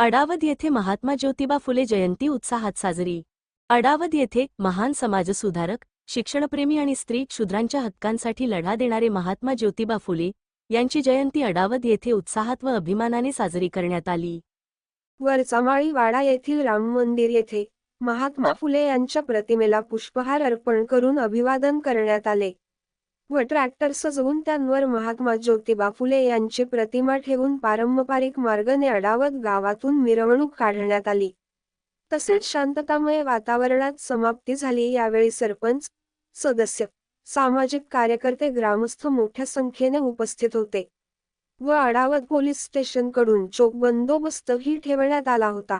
अडावद येथे महात्मा ज्योतिबा फुले जयंती उत्साहात साजरी. अडावद येथे महान समाजसुधारक शिक्षणप्रेमी आणि स्त्री क्षुद्रांच्या हक्कांसाठी लढा देणारे महात्मा ज्योतिबा फुले यांची जयंती अडावद येथे उत्साहात व अभिमानाने साजरी करण्यात आली. वरचामाळी वाडा येथील राम मंदिर येथे महात्मा फुले यांच्या प्रतिमेला पुष्पहार अर्पण करून अभिवादन करण्यात आले. व ट्रॅक्टर सजवून त्यांवर महात्मा ज्योतिबा फुले यांची प्रतिमा ठेवून पारंपरिक मार्गाने अडावत गावातून मिरवणूक काढण्यात आली. तसेच शांततामय वातावरणात समाप्ती झाली यावेळी सरपंच सदस्य सामाजिक कार्यकर्ते ग्रामस्थ मोठ्या संख्येने उपस्थित होते. व अडावत पोलीस स्टेशनकडून चोख बंदोबस्तही ठेवण्यात आला होता.